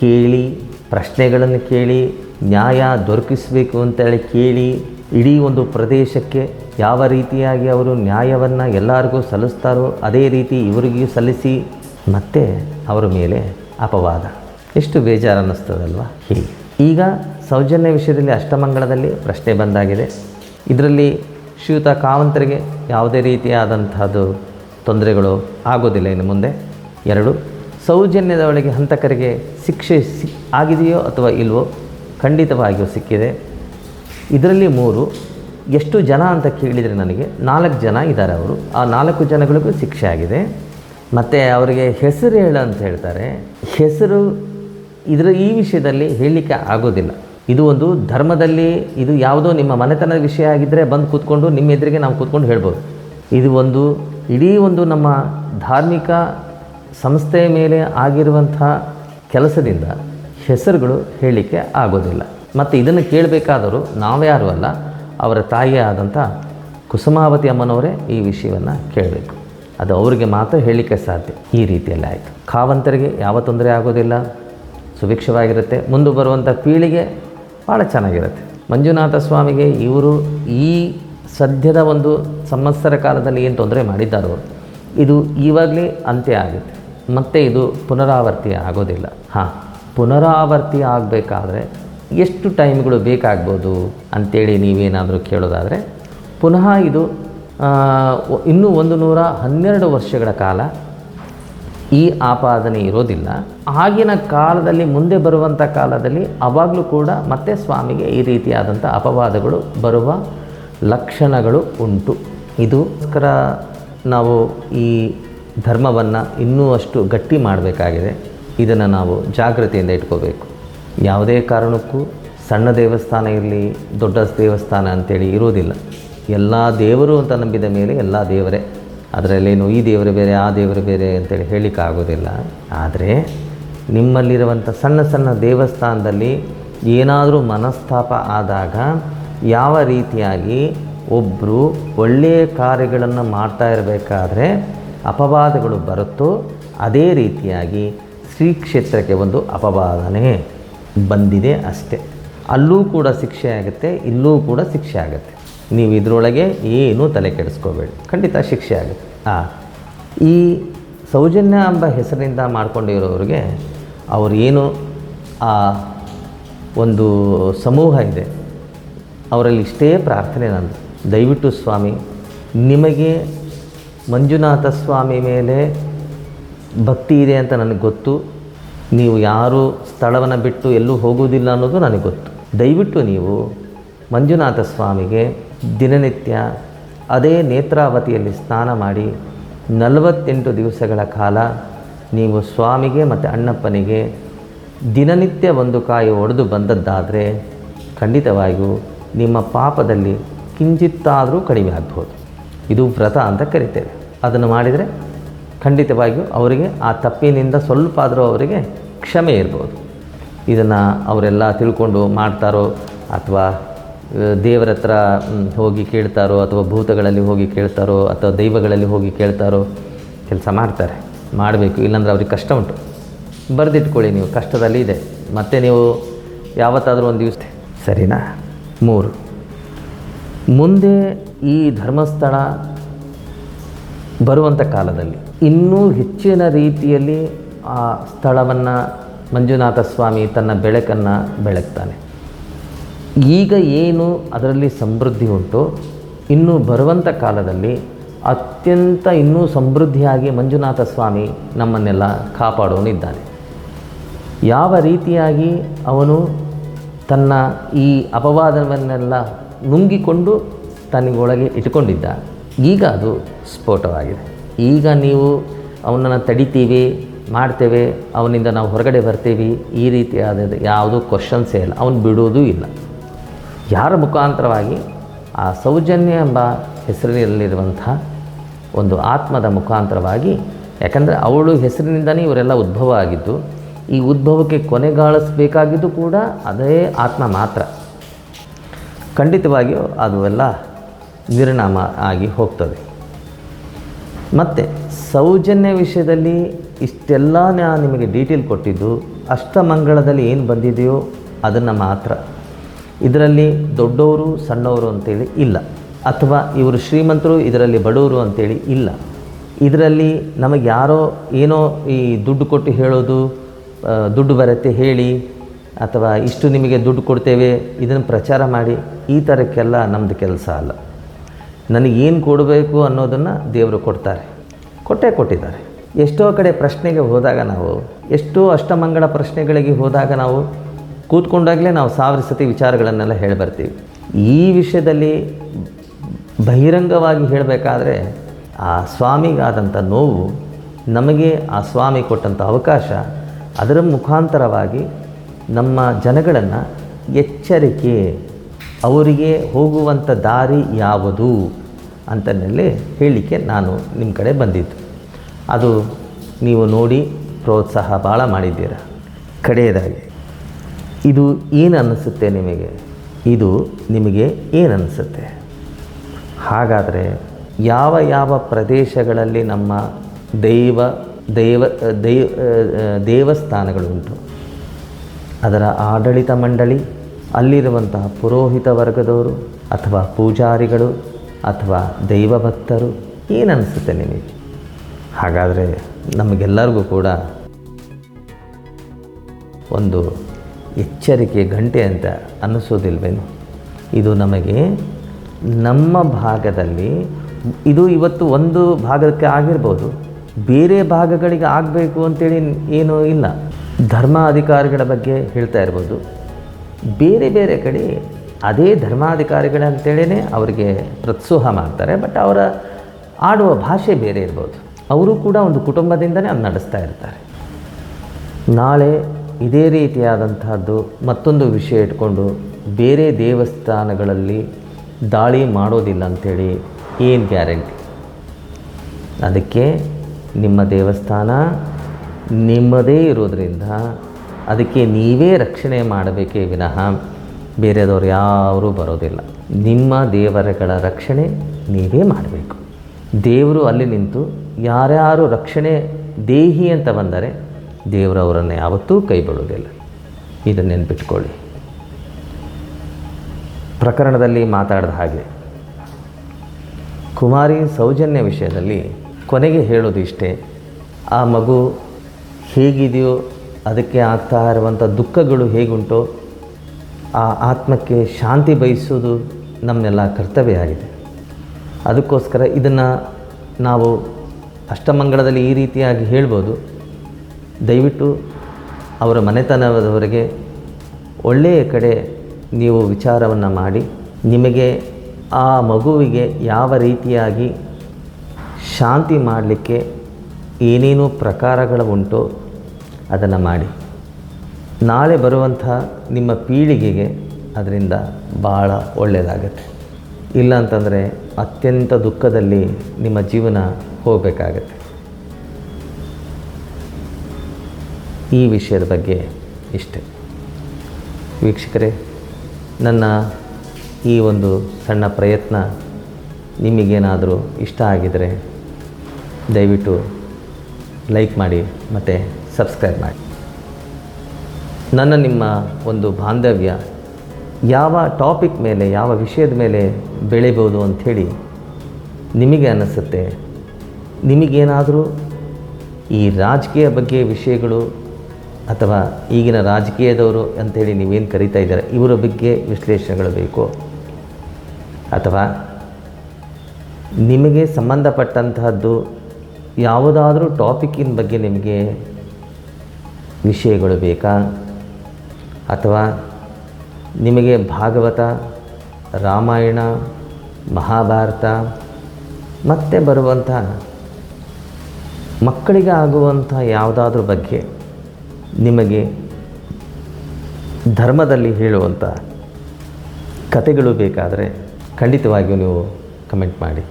S1: ಕೇಳಿ, ಪ್ರಶ್ನೆಗಳನ್ನು ಕೇಳಿ, ನ್ಯಾಯ ದೊರಕಿಸಬೇಕು ಅಂತೇಳಿ ಕೇಳಿ ಇಡೀ ಒಂದು ಪ್ರದೇಶಕ್ಕೆ ಯಾವ ರೀತಿಯಾಗಿ ಅವರು ನ್ಯಾಯವನ್ನು ಎಲ್ಲರಿಗೂ ಸಲ್ಲಿಸ್ತಾರೋ ಅದೇ ರೀತಿ ಇವರಿಗೂ ಸಲ್ಲಿಸಿ ಮತ್ತೆ ಅವರ ಮೇಲೆ ಅಪವಾದ. ಎಷ್ಟು ಬೇಜಾರು ಅನ್ನಿಸ್ತದಲ್ವ ಹೀಗೆ. ಈಗ ಸೌಜನ್ಯ ವಿಷಯದಲ್ಲಿ ಅಷ್ಟಮಂಗಳದಲ್ಲಿ ಪ್ರಶ್ನೆ ಬಂದಾಗಿದೆ. ಇದರಲ್ಲಿ ಶ್ರೀಯುತ ಕಾವಂತರಿಗೆ ಯಾವುದೇ ರೀತಿಯಾದಂಥದ್ದು ತೊಂದರೆಗಳು ಆಗೋದಿಲ್ಲ ಇನ್ನು ಮುಂದೆ. ಎರಡು ಸೌಜನ್ಯದ ಒಳಗೆ ಹಂತಕರಿಗೆ ಶಿಕ್ಷೆ ಸಿ ಆಗಿದೆಯೋ ಅಥವಾ ಇಲ್ವೋ ಖಂಡಿತವಾಗಿಯೂ ಸಿಕ್ಕಿದೆ. ಇದರಲ್ಲಿ ಮೂರು, ಎಷ್ಟು ಜನ ಅಂತ ಕೇಳಿದರೆ ನನಗೆ ನಾಲ್ಕು ಜನ ಇದ್ದಾರೆ ಅವರು. ಆ ನಾಲ್ಕು ಜನಗಳಿಗೂ ಶಿಕ್ಷೆ ಆಗಿದೆ. ಮತ್ತು ಅವರಿಗೆ ಹೆಸರು ಹೇಳು ಅಂತ ಹೇಳ್ತಾರೆ. ಹೆಸರು ಇದರ ಈ ವಿಷಯದಲ್ಲಿ ಹೇಳಲಿಕ್ಕೆ ಆಗೋದಿಲ್ಲ. ಇದು ಒಂದು ಧರ್ಮದಲ್ಲಿ ಇದು ಯಾವುದೋ ನಿಮ್ಮ ಮನೆತನದ ವಿಷಯ ಆಗಿದ್ದರೆ ಬಂದು ಕೂತ್ಕೊಂಡು ನಿಮ್ಮ ಎದುರಿಗೆ ನಾವು ಕೂತ್ಕೊಂಡು ಹೇಳ್ಬೋದು. ಇದು ಒಂದು ಇಡೀ ಒಂದು ನಮ್ಮ ಧಾರ್ಮಿಕ ಸಂಸ್ಥೆಯ ಮೇಲೆ ಆಗಿರುವಂಥ ಕೆಲಸದಿಂದ ಹೆಸರುಗಳು ಹೇಳಲಿಕ್ಕೆ ಆಗೋದಿಲ್ಲ. ಮತ್ತು ಇದನ್ನು ಕೇಳಬೇಕಾದರೂ ನಾವ್ಯಾರು ಅಲ್ಲ, ಅವರ ತಾಯಿಯೇ ಆದಂಥ ಕುಸುಮಾವತಿ ಅಮ್ಮನವರೇ ಈ ವಿಷಯವನ್ನು ಕೇಳಬೇಕು. ಅದು ಅವರಿಗೆ ಮಾತ್ರ ಹೇಳಲಿಕ್ಕೆ ಸಾಧ್ಯ. ಈ ರೀತಿಯಲ್ಲಿ ಆಯಿತು. ಕಾವಂತರಿಗೆ ಯಾವ ತೊಂದರೆ ಆಗೋದಿಲ್ಲ, ಸುಭಿಕ್ಷವಾಗಿರುತ್ತೆ. ಮುಂದೆ ಬರುವಂಥ ಪೀಳಿಗೆ ಭಾಳ ಚೆನ್ನಾಗಿರುತ್ತೆ. ಮಂಜುನಾಥ ಸ್ವಾಮಿಗೆ ಇವರು ಈ ಸದ್ಯದ ಒಂದು ಸಂವತ್ಸರ ಕಾಲದಲ್ಲಿ ಏನು ತೊಂದರೆ ಮಾಡಿದ್ದಾರೋ, ಇದು ಇವಾಗಲೇ ಅಂತ್ಯ ಆಗುತ್ತೆ. ಮತ್ತೆ ಇದು ಪುನರಾವರ್ತಿ ಆಗೋದಿಲ್ಲ. ಹಾಂ ಪುನರಾವರ್ತಿ ಆಗಬೇಕಾದ್ರೆ ಎಷ್ಟು ಟೈಮ್ಗಳು ಬೇಕಾಗ್ಬೋದು ಅಂಥೇಳಿ ನೀವೇನಾದರೂ ಕೇಳೋದಾದರೆ ಪುನಃ ಇದು ಇನ್ನೂ ಒಂದು ನೂರ ಹನ್ನೆರಡು ವರ್ಷಗಳ ಕಾಲ ಈ ಆಪಾದನೆ ಇರೋದಿಲ್ಲ. ಆಗಿನ ಕಾಲದಲ್ಲಿ ಮುಂದೆ ಬರುವಂಥ ಕಾಲದಲ್ಲಿ ಅವಾಗಲೂ ಕೂಡ ಮತ್ತೆ ಸ್ವಾಮಿಗೆ ಈ ರೀತಿಯಾದಂಥ ಅಪವಾದಗಳು ಬರುವ ಲಕ್ಷಣಗಳು ಉಂಟು. ಇದಕ್ಕೋಸ್ಕರ ನಾವು ಈ ಧರ್ಮವನ್ನು ಇನ್ನೂ ಅಷ್ಟು ಗಟ್ಟಿ ಮಾಡಬೇಕಾಗಿದೆ. ಇದನ್ನು ನಾವು ಜಾಗೃತಿಯಿಂದ ಇಟ್ಕೋಬೇಕು. ಯಾವುದೇ ಕಾರಣಕ್ಕೂ ಸಣ್ಣ ದೇವಸ್ಥಾನ ಇರಲಿ, ದೊಡ್ಡ ದೇವಸ್ಥಾನ ಅಂತೇಳಿ ಇರೋದಿಲ್ಲ ಎಲ್ಲ ದೇವರು ಅಂತ ನಂಬಿದ ಮೇಲೆ ಎಲ್ಲ ದೇವರೇ. ಅದರಲ್ಲೇನು ಈ ದೇವರು ಬೇರೆ, ಆ ದೇವರು ಬೇರೆ ಅಂತೇಳಿ ಹೇಳಲಿಕ್ಕಾಗೋದಿಲ್ಲ ಆದರೆ ನಿಮ್ಮಲ್ಲಿರುವಂಥ ಸಣ್ಣ ಸಣ್ಣ ದೇವಸ್ಥಾನದಲ್ಲಿ ಏನಾದರೂ ಮನಸ್ತಾಪ ಆದಾಗ ಯಾವ ರೀತಿಯಾಗಿ ಒಬ್ಬರು ಒಳ್ಳೆಯ ಕಾರ್ಯಗಳನ್ನು ಮಾಡ್ತಾ ಇರಬೇಕಾದ್ರೆ ಅಪವಾದಗಳು ಬರುತ್ತೋ, ಅದೇ ರೀತಿಯಾಗಿ ಶ್ರೀ ಕ್ಷೇತ್ರಕ್ಕೆ ಒಂದು ಅಪವಾದನೆ. ಬಂದಿದೆ ಅಷ್ಟೆ. ಅಲ್ಲೂ ಕೂಡ ಶಿಕ್ಷೆ ಆಗುತ್ತೆ, ಇಲ್ಲೂ ಕೂಡ ಶಿಕ್ಷೆ ಆಗುತ್ತೆ. ನೀವು ಇದರೊಳಗೆ ಏನೂ ತಲೆ ಕೆಡಿಸ್ಕೋಬೇಡಿ. ಖಂಡಿತ ಶಿಕ್ಷೆ ಆಗುತ್ತೆ. ಹಾಂ ಈ ಸೌಜನ್ಯ ಎಂಬ ಹೆಸರಿನಿಂದ ಮಾಡ್ಕೊಂಡಿರೋರಿಗೆ ಅವರು ಏನು, ಆ, ಒಂದು ಸಮೂಹ ಇದೆ. ಅವರಲ್ಲಿ ಇಷ್ಟೇ ಪ್ರಾರ್ಥನೆ ನಂದು. ದಯವಿಟ್ಟು ಸ್ವಾಮಿ, ನಿಮಗೆ ಮಂಜುನಾಥ ಸ್ವಾಮಿ ಮೇಲೆ ಭಕ್ತಿ ಇದೆ ಅಂತ ನನಗೆ ಗೊತ್ತು. ನೀವು ಯಾರು ಸ್ಥಳವನ್ನು ಬಿಟ್ಟು ಎಲ್ಲೂ ಹೋಗುವುದಿಲ್ಲ ಅನ್ನೋದು ನನಗೆ ಗೊತ್ತು. ದಯವಿಟ್ಟು ನೀವು ಮಂಜುನಾಥ ಸ್ವಾಮಿಗೆ ದಿನನಿತ್ಯ ಅದೇ ನೇತ್ರಾವತಿಯಲ್ಲಿ ಸ್ನಾನ ಮಾಡಿ ನಲವತ್ತೆಂಟು ದಿವಸಗಳ ಕಾಲ ನೀವು ಸ್ವಾಮಿಗೆ ಮತ್ತು ಅಣ್ಣಪ್ಪನಿಗೆ ದಿನನಿತ್ಯ ಒಂದು ಕಾಯಿ ಒಡೆದು ಬಂದದ್ದಾದರೆ ಖಂಡಿತವಾಗಿಯೂ ನಿಮ್ಮ ಪಾಪದಲ್ಲಿ ಕಿಂಚಿತ್ತಾದರೂ ಕಡಿಮೆ ಆಗ್ಬೋದು. ಇದು ವ್ರತ ಅಂತ ಕರಿತೇವೆ. ಅದನ್ನು ಮಾಡಿದರೆ ಖಂಡಿತವಾಗಿಯೂ ಅವರಿಗೆ ಆ ತಪ್ಪಿನಿಂದ ಸ್ವಲ್ಪ ಆದರೂ ಅವರಿಗೆ ಕ್ಷಮೆ ಇರ್ಬೋದು. ಇದನ್ನು ಅವರೆಲ್ಲ ತಿಳ್ಕೊಂಡು ಮಾಡ್ತಾರೋ ಅಥವಾ ದೇವರ ಹತ್ರ ಹೋಗಿ ಕೇಳ್ತಾರೋ ಅಥವಾ ಭೂತಗಳಲ್ಲಿ ಹೋಗಿ ಕೇಳ್ತಾರೋ ಅಥವಾ ದೈವಗಳಲ್ಲಿ ಹೋಗಿ ಕೇಳ್ತಾರೋ ಕೆಲಸ ಮಾಡ್ತಾರೆ. ಮಾಡಬೇಕು. ಇಲ್ಲಾಂದ್ರೆ ಅವ್ರಿಗೆ ಕಷ್ಟ ಉಂಟು. ಬರೆದಿಟ್ಕೊಳ್ಳಿ ನೀವು. ಕಷ್ಟದಲ್ಲಿ ಇದೆ. ಮತ್ತೆ ನೀವು ಯಾವತ್ತಾದರೂ ಒಂದು ದಿವಸ ಸರಿನಾ? ಮೂರು. ಮುಂದೆ ಈ ಧರ್ಮಸ್ಥಳ ಬರುವಂಥ ಕಾಲದಲ್ಲಿ ಇನ್ನೂ ಹೆಚ್ಚಿನ ರೀತಿಯಲ್ಲಿ ಆ ಸ್ಥಳವನ್ನು ಮಂಜುನಾಥ ಸ್ವಾಮಿ ತನ್ನ ಬೆಳಕನ್ನು ಬೆಳಗ್ತಾನೆ. ಈಗ ಏನು ಅದರಲ್ಲಿ ಸಮೃದ್ಧಿ ಉಂಟು? ಇನ್ನು ಬರುವಂಥ ಕಾಲದಲ್ಲಿ ಅತ್ಯಂತ ಇನ್ನೂ ಸಮೃದ್ಧಿಯಾಗಿ ಮಂಜುನಾಥ ಸ್ವಾಮಿ ನಮ್ಮನ್ನೆಲ್ಲ ಕಾಪಾಡೋನಿದ್ದಾನೆ ಯಾವ ರೀತಿಯಾಗಿ ಅವನು ತನ್ನ ಈ ಅಪವಾದವನ್ನೆಲ್ಲ ನುಂಗಿಕೊಂಡು ತನಗೊಳಗೆ ಇಟ್ಟುಕೊಂಡಿದ್ದ? ಈಗ ಅದು ಸ್ಫೋಟವಾಗಿದೆ. ಈಗ ನೀವು ಅವನನ್ನು ತಡಿತೀವಿ ಮಾಡ್ತೇವೆ, ಅವನಿಂದ ನಾವು ಹೊರಗಡೆ ಬರ್ತೀವಿ, ಈ ರೀತಿಯಾದ ಯಾವುದೂ ಕ್ವಶನ್ಸೇ ಇಲ್ಲ. ಅವನು ಬಿಡೋದೂ ಇಲ್ಲ. ಯಾರ ಮುಖಾಂತರವಾಗಿ ಆ ಸೌಜನ್ಯ ಎಂಬ ಹೆಸರಿನಲ್ಲಿರುವಂಥ ಒಂದು ಆತ್ಮದ ಮುಖಾಂತರವಾಗಿ, ಯಾಕಂದರೆ ಅವಳು ಹೆಸರಿನಿಂದನೇ ಇವರೆಲ್ಲ ಉದ್ಭವ ಆಗಿದ್ದು, ಈ ಉದ್ಭವಕ್ಕೆ ಕೊನೆಗಾಳಿಸಬೇಕಾಗಿದ್ದು ಕೂಡ ಅದೇ ಆತ್ಮ ಮಾತ್ರ. ಖಂಡಿತವಾಗಿಯೂ ಅದು ಎಲ್ಲ ನಿರ್ಣಾಮ ಆಗಿ ಹೋಗ್ತದೆ. ಮತ್ತು ಸೌಜನ್ಯ ವಿಷಯದಲ್ಲಿ ಇಷ್ಟೆಲ್ಲ ನಾನು ನಿಮಗೆ ಡೀಟೇಲ್ ಕೊಟ್ಟಿದ್ದು, ಅಷ್ಟಮಂಗಳದಲ್ಲಿ ಏನು ಬಂದಿದೆಯೋ ಅದನ್ನು ಮಾತ್ರ. ಇದರಲ್ಲಿ ದೊಡ್ಡವರು, ಸಣ್ಣವರು ಅಂತೇಳಿ ಇಲ್ಲ. ಅಥವಾ ಇವರು ಶ್ರೀಮಂತರು, ಇದರಲ್ಲಿ ಬಡವರು ಅಂತೇಳಿ ಇಲ್ಲ. ಇದರಲ್ಲಿ ನಮಗೆ ಯಾರೋ ಏನೋ ಈ ದುಡ್ಡು ಕೊಟ್ಟು ಹೇಳೋದು ದುಡ್ಡು ಬರುತ್ತೆ ಹೇಳಿ, ಅಥವಾ ಇಷ್ಟು ನಿಮಗೆ ದುಡ್ಡು ಕೊಡ್ತೇವೆ, ಇದನ್ನು ಪ್ರಚಾರ ಮಾಡಿ, ಈ ಥರಕ್ಕೆಲ್ಲ ನಮ್ಮದು ಕೆಲಸ ಅಲ್ಲ. ನನಗೇನು ಕೊಡಬೇಕು ಅನ್ನೋದನ್ನು ದೇವರು ಕೊಡ್ತಾರೆ. ಕೊಟ್ಟೇ ಕೊಟ್ಟಿದ್ದಾರೆ. ಎಷ್ಟೋ ಕಡೆ ಪ್ರಶ್ನೆಗೆ ಹೋದಾಗ ನಾವು, ಎಷ್ಟೋ ಅಷ್ಟಮಂಗಳ ಪ್ರಶ್ನೆಗಳಿಗೆ ಹೋದಾಗ ನಾವು ಕೂತ್ಕೊಂಡಾಗಲೇ ನಾವು ಸಾವಿರ ಸತಿ ವಿಚಾರಗಳನ್ನೆಲ್ಲ ಹೇಳಿ ಬರ್ತೀವಿ ಈ ವಿಷಯದಲ್ಲಿ ಬಹಿರಂಗವಾಗಿ ಹೇಳಬೇಕಾದ್ರೆ ಆ ಸ್ವಾಮಿಗಾದಂಥ ನೋವು ನಮಗೆ ಆ ಸ್ವಾಮಿ ಕೊಟ್ಟಂಥ ಅವಕಾಶ ಅದರ ಮುಖಾಂತರವಾಗಿ ನಮ್ಮ ಜನಗಳನ್ನು ಎಚ್ಚರಿಕೆ, ಅವರಿಗೆ ಹೋಗುವಂಥ ದಾರಿ ಯಾವುದು ಅಂತನಲ್ಲಿ ಹೇಳಲಿಕ್ಕೆ ನಾನು ನಿಮ್ಮ ಕಡೆ ಬಂದಿದ್ದು. ಅದು ನೀವು ನೋಡಿ ಪ್ರೋತ್ಸಾಹ ಭಾಳ ಮಾಡಿದ್ದೀರ. ಕಡೆಯದಾಗಿ, ಇದು ಏನು ಅನ್ನಿಸುತ್ತೆ ನಿಮಗೆ? ಇದು ನಿಮಗೆ ಏನು ಅನ್ನಿಸುತ್ತೆ? ಹಾಗಾದರೆ ಯಾವ ಯಾವ ಪ್ರದೇಶಗಳಲ್ಲಿ ನಮ್ಮ ದೈವ ದೈವ, ದೈ ದೇವಸ್ಥಾನಗಳುಂಟು ಅದರ ಆಡಳಿತ ಮಂಡಳಿ, ಅಲ್ಲಿರುವಂತಹ ಪುರೋಹಿತ ವರ್ಗದವರು ಅಥವಾ ಪೂಜಾರಿಗಳು ಅಥವಾ ದೈವ ಭಕ್ತರು ಏನನ್ನಿಸುತ್ತೆ ನಿಮಗೆ? ಹಾಗಾದರೆ ನಮಗೆಲ್ಲರಿಗೂ ಕೂಡ ಒಂದು ಎಚ್ಚರಿಕೆ, ಗಂಟೆ ಅಂತ ಅನ್ನಿಸೋದಿಲ್ವೇನು? ಇದು ನಮಗೆ ನಮ್ಮ ಭಾಗದಲ್ಲಿ, ಇದು ಇವತ್ತು ಒಂದು ಭಾಗಕ್ಕೆ ಆಗಿರ್ಬೋದು, ಬೇರೆ ಭಾಗಗಳಿಗೆ ಆಗಬೇಕು ಅಂತೇಳಿ ಏನೂ ಇಲ್ಲ. ಧರ್ಮಾಧಿಕಾರಿಗಳ ಬಗ್ಗೆ ಹೇಳ್ತಾ ಇರ್ಬೋದು. ಬೇರೆ ಬೇರೆ ಕಡೆ ಅದೇ ಧರ್ಮಾಧಿಕಾರಿಗಳಂತೇಳೇ ಅವರಿಗೆ ಪ್ರೋತ್ಸಾಹ ಮಾಡ್ತಾರೆ, ಬಟ್ ಅವರ ಆಡುವ ಭಾಷೆ ಬೇರೆ ಇರ್ಬೋದು. ಅವರು ಕೂಡ ಒಂದು ಕುಟುಂಬದಿಂದನೇ ಅದು ನಡೆಸ್ತಾ ಇರ್ತಾರೆ. ನಾಳೆ ಇದೇ ರೀತಿಯಾದಂತಹದ್ದು ಮತ್ತೊಂದು ವಿಷಯ ಇಟ್ಕೊಂಡು ಬೇರೆ ದೇವಸ್ಥಾನಗಳಲ್ಲಿ ದಾಳಿ ಮಾಡೋದಿಲ್ಲ ಅಂಥೇಳಿ ಏನು ಗ್ಯಾರಂಟಿ? ಅದಕ್ಕೆ ನಿಮ್ಮ ದೇವಸ್ಥಾನ ನಿಮ್ಮದೇ ಇರೋದರಿಂದ ಅದಕ್ಕೆ ನೀವೇ ರಕ್ಷಣೆ ಮಾಡಬೇಕೇ ವಿನಃ ಬೇರೆದವ್ರು ಯಾರೂ ಬರೋದಿಲ್ಲ. ನಿಮ್ಮ ದೇವರಗಳ ರಕ್ಷಣೆ ನೀವೇ ಮಾಡಬೇಕು. ದೇವರು ಅಲ್ಲಿ ನಿಂತು ಯಾರ್ಯಾರು ರಕ್ಷಣೆ ದೇಹಿ ಅಂತ ಬಂದರೆ ದೇವರವರನ್ನು ಯಾವತ್ತೂ ಕೈ ಬಿಡೋದಿಲ್ಲ ಇದನ್ನು ನೆನ್ಪಿಟ್ಕೊಳ್ಳಿ. ಪ್ರಕರಣದಲ್ಲಿ ಮಾತಾಡಿದ ಹಾಗೆ ಕುಮಾರಿ ಸೌಜನ್ಯ ವಿಷಯದಲ್ಲಿ ಕೊನೆಗೆ ಹೇಳೋದು ಇಷ್ಟೇ. ಆ ಮಗು ಹೇಗಿದೆಯೋ ಅದಕ್ಕೆ ಆಗ್ತಾ ಇರುವಂಥ ದುಃಖಗಳು ಹೇಗುಂಟೋ ಆ ಆತ್ಮಕ್ಕೆ ಶಾಂತಿ ಬಯಸೋದು ನಮ್ಮೆಲ್ಲ ಕರ್ತವ್ಯ ಆಗಿದೆ. ಅದಕ್ಕೋಸ್ಕರ ಇದನ್ನು ನಾವು ಅಷ್ಟಮಂಗಳದಲ್ಲಿ ಈ ರೀತಿಯಾಗಿ ಹೇಳ್ಬೋದು, ದಯವಿಟ್ಟು ಅವರ ಮನೆತನದವರೆಗೆ ಒಳ್ಳೆಯ ಕಡೆ ನೀವು ವಿಚಾರವನ್ನು ಮಾಡಿ, ನಿಮಗೆ ಆ ಮಗುವಿಗೆ ಯಾವ ರೀತಿಯಾಗಿ ಶಾಂತಿ ಮಾಡಲಿಕ್ಕೆ ಏನೇನು ಪ್ರಕಾರಗಳು ಉಂಟೋ ಅದನ್ನು ಮಾಡಿ. ನಾಳೆ ಬರುವಂಥ ನಿಮ್ಮ ಪೀಳಿಗೆಗೆ ಅದರಿಂದ ಭಾಳ ಒಳ್ಳೆಯದಾಗತ್ತೆ. ಇಲ್ಲ ಅಂತಂದರೆ ಅತ್ಯಂತ ದುಃಖದಲ್ಲಿ ನಿಮ್ಮ ಜೀವನ ಹೋಗಬೇಕಾಗತ್ತೆ. ಈ ವಿಷಯದ ಬಗ್ಗೆ ಇಷ್ಟೆ. ವೀಕ್ಷಕರೇ, ನನ್ನ ಈ ಒಂದು ಸಣ್ಣ ಪ್ರಯತ್ನ ನಿಮಗೇನಾದರೂ ಇಷ್ಟ ಆಗಿದರೆ ದಯವಿಟ್ಟು ಲೈಕ್ ಮಾಡಿ ಮತ್ತು ಸಬ್ಸ್ಕ್ರೈಬ್ ಮಾಡಿ. ನನ್ನ ನಿಮ್ಮ ಒಂದು ಬಾಂಧವ್ಯ, ಯಾವ ಟಾಪಿಕ್ ಮೇಲೆ, ಯಾವ ವಿಷಯದ ಮೇಲೆ ಬೆಳಿಬೋದು ಅಂಥೇಳಿ ನಿಮಗೆ ಅನ್ನಿಸುತ್ತೆ ನಿಮಗೇನಾದರೂ ಈ ರಾಜಕೀಯ ಬಗ್ಗೆ ವಿಷಯಗಳು ಅಥವಾ ಈಗಿನ ರಾಜಕೀಯದವರು ಅಂಥೇಳಿ ನೀವೇನು ಕರಿತಾ ಇದ್ದಾರೆ, ಇವರ ಬಗ್ಗೆ ವಿಶ್ಲೇಷಣೆಗಳು ಬೇಕು. ಅಥವಾ ನಿಮಗೆ ಸಂಬಂಧಪಟ್ಟಂತಹದ್ದು ಯಾವುದಾದ್ರೂ ಟಾಪಿಕ್ಕಿನ ಬಗ್ಗೆ ನಿಮಗೆ ವಿಷಯಗಳು ಬೇಕಾ? ಅಥವಾ ನಿಮಗೆ ಭಾಗವತ, ರಾಮಾಯಣ, ಮಹಾಭಾರತ ಮತ್ತೆ ಬರುವಂಥ ಮಕ್ಕಳಿಗೆ ಆಗುವಂಥ ಯಾವುದಾದ್ರೂ ಬಗ್ಗೆ ನಿಮಗೆ ಧರ್ಮದಲ್ಲಿ ಹೇಳುವಂಥ ಕತೆಗಳು ಬೇಕಾದರೆ ಖಂಡಿತವಾಗಿಯೂ ನೀವು ಕಮೆಂಟ್ ಮಾಡಿ.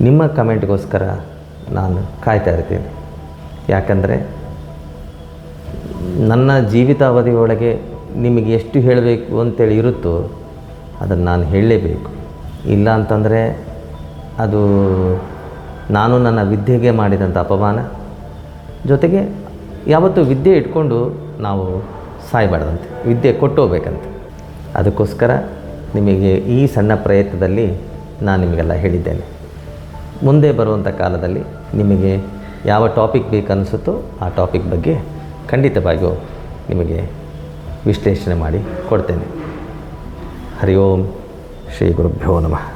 S1: ನಿಮ್ಮ ಕಮೆಂಟ್ಗೋಸ್ಕರ ನಾನು ಕಾಯ್ತಾ ಇರ್ತೀನಿ. ಯಾಕಂದರೆ ನನ್ನ ಜೀವಿತಾವಧಿಯೊಳಗೆ ನಿಮಗೆ ಎಷ್ಟು ಹೇಳಬೇಕು ಅಂತೇಳಿ ಇರುತ್ತೋ ಅದನ್ನು ನಾನು ಹೇಳಲೇಬೇಕು. ಇಲ್ಲ ಅಂತಂದರೆ ಅದು ನಾನು ನನ್ನ ವಿದ್ಯೆಗೆ ಮಾಡಿದಂಥ ಅಪಮಾನ. ಜೊತೆಗೆ ಯಾವತ್ತೂ ವಿದ್ಯೆ ಇಟ್ಕೊಂಡು ನಾವು ಸಾಯಬಾರ್ದಂತೆ, ವಿದ್ಯೆ ಕೊಟ್ಟೋಗ್ಬೇಕಂತೆ ಅದಕ್ಕೋಸ್ಕರ ನಿಮಗೆ ಈ ಸಣ್ಣ ಪ್ರಯತ್ನದಲ್ಲಿ ನಾನು ನಿಮಗೆಲ್ಲ ಹೇಳಿದ್ದೇನೆ. ಮುಂದೆ ಬರುವಂಥ ಕಾಲದಲ್ಲಿ ನಿಮಗೆ ಯಾವ ಟಾಪಿಕ್ ಬೇಕನ್ನಿಸುತ್ತೋ ಆ ಟಾಪಿಕ್ ಬಗ್ಗೆ ಖಂಡಿತವಾಗಿಯೂ ನಿಮಗೆ ವಿಶ್ಲೇಷಣೆ ಮಾಡಿ ಕೊಡ್ತೇನೆ. ಹರಿ ಓಂ ಶ್ರೀ ಗುರುಭ್ಯೋ ನಮಃ.